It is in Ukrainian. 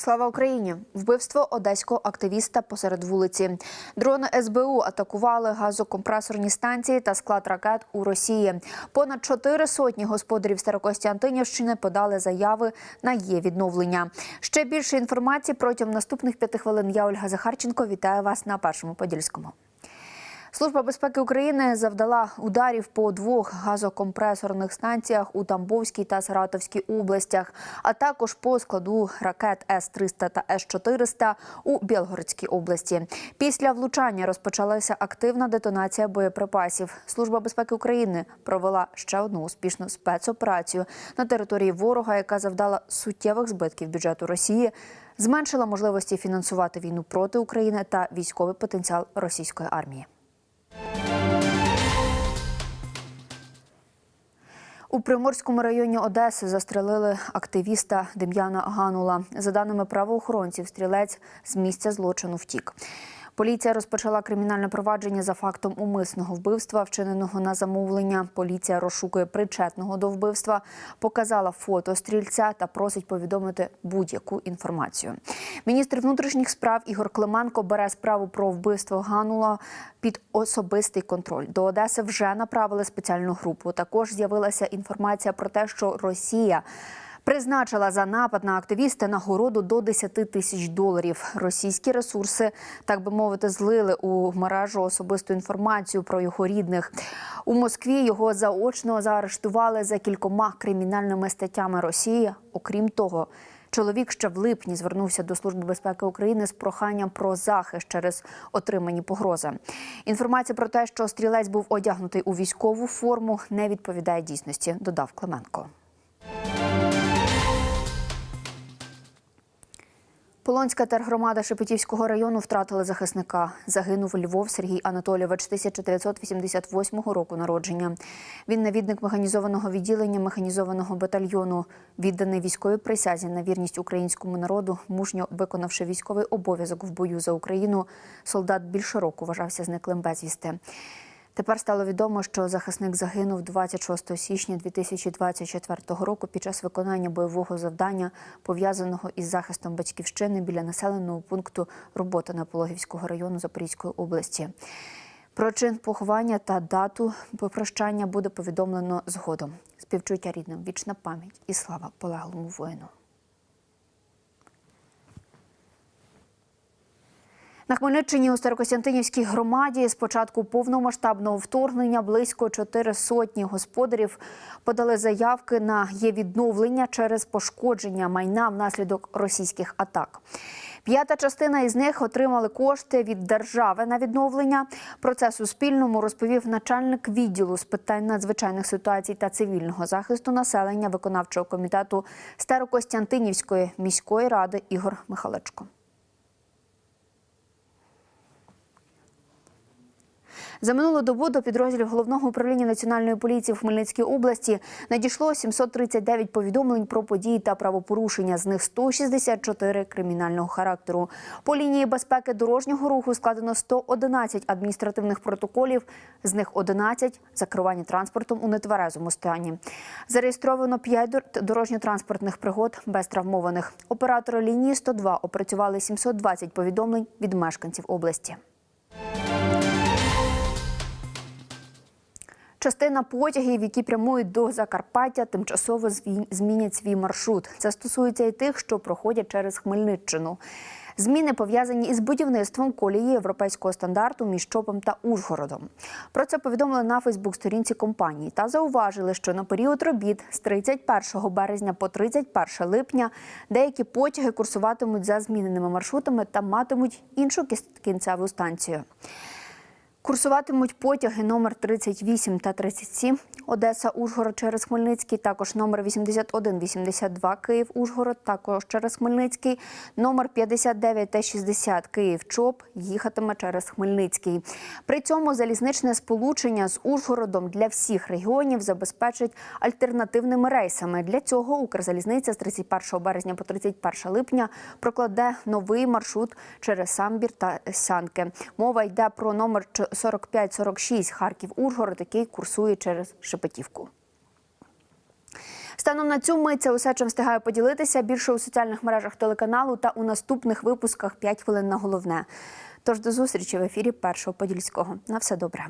Слава Україні! Вбивство одеського активіста посеред вулиці. Дрони СБУ атакували газокомпресорні станції та склад ракет у Росії. Понад чотири сотні господарів Старокостянтинівщини подали заяви на її відновлення. Ще більше інформації протягом наступних п'яти хвилин. Я Ольга Захарченко вітаю вас на першому подільському. Служба безпеки України завдала ударів по двох газокомпресорних станціях у Тамбовській та Саратовській областях, а також по складу ракет С-300 та С-400 у Білгородській області. Після влучання розпочалася активна детонація боєприпасів. Служба безпеки України провела ще одну успішну спецоперацію на території ворога, яка завдала суттєвих збитків бюджету Росії. Зменшила можливості фінансувати війну проти України та військовий потенціал російської армії. У Приморському районі Одеси застрелили активіста Дем'яна Ганула. За даними правоохоронців, стрілець з місця злочину втік. Поліція розпочала кримінальне провадження за фактом умисного вбивства, вчиненого на замовлення. Поліція розшукує причетного до вбивства, показала фото стрільця та просить повідомити будь-яку інформацію. Міністр внутрішніх справ Ігор Клименко бере справу про вбивство Ганула під особистий контроль. До Одеси вже направили спеціальну групу. Також з'явилася інформація про те, що Росія. Призначила за напад на активіста нагороду до 10 тисяч доларів. Російські ресурси, так би мовити, злили у мережу особисту інформацію про його рідних. У Москві його заочно заарештували за кількома кримінальними статтями Росії. Окрім того, чоловік ще в липні звернувся до Служби безпеки України з проханням про захист через отримані погрози. Інформація про те, що стрілець був одягнутий у військову форму, не відповідає дійсності. Додав Клименко. Полонська тергромада Шепетівського району втратила захисника. Загинув Львов Сергій Анатолійович 1988 року народження. Він навідник механізованого відділення механізованого батальйону, відданий військовій присязі на вірність українському народу, мужньо виконавши військовий обов'язок в бою за Україну. Солдат більше року вважався зниклим безвісти. Тепер стало відомо, що захисник загинув 26 січня 2024 року під час виконання бойового завдання, пов'язаного із захистом батьківщини біля населеного пункту роботи на Пологівського району Запорізької області. Про чин поховання та дату попрощання буде повідомлено згодом. Співчуття рідним, вічна пам'ять і слава полеглому воїну. На Хмельниччині у Старокостянтинівській громаді з початку повномасштабного вторгнення близько чотири сотні господарів подали заявки на є відновлення через пошкодження майна внаслідок російських атак. П'ята частина із них отримали кошти від держави на відновлення. Про це Суспільному розповів начальник відділу з питань надзвичайних ситуацій та цивільного захисту населення виконавчого комітету Старокостянтинівської міської ради Ігор Михалечко. За минулу добу до підрозділів головного управління національної поліції в Хмельницькій області надійшло 739 повідомлень про події та правопорушення. З них 164 кримінального характеру. По лінії безпеки дорожнього руху складено 111 адміністративних протоколів. З них 11 – закривання транспортом у нетверезому стані. Зареєстровано 5 дорожньо-транспортних пригод без травмованих. Оператори лінії 102 опрацювали 720 повідомлень від мешканців області. Частина потягів, які прямують до Закарпаття, тимчасово змінять свій маршрут. Це стосується і тих, що проходять через Хмельниччину. Зміни пов'язані із будівництвом колії європейського стандарту між Чопом та Ужгородом. Про це повідомили на Фейсбук-сторінці компанії та зауважили, що на період робіт з 31 березня по 31 липня деякі потяги курсуватимуть за зміненими маршрутами та матимуть іншу кінцеву станцію. Курсуватимуть потяги номер 38 та 37 Одеса Ужгород через Хмельницький, також номер 81 82 Київ Ужгород, також через Хмельницький, номер 59 та 60 Київ ЧОП їхатиме через Хмельницький. При цьому залізничне сполучення з Ужгородом для всіх регіонів забезпечить альтернативними рейсами. Для цього Укрзалізниця з 31 березня по 31 липня прокладе новий маршрут через Самбір та Сянки. Мова йде про номер 45-46 Харків-Ужгород, який курсує через Шепетівку. Станом на цю мить це усе, чим встигаю поділитися. Більше у соціальних мережах телеканалу та у наступних випусках 5 хвилин на головне. Тож до зустрічі в ефірі Першого Подільського. На все добре.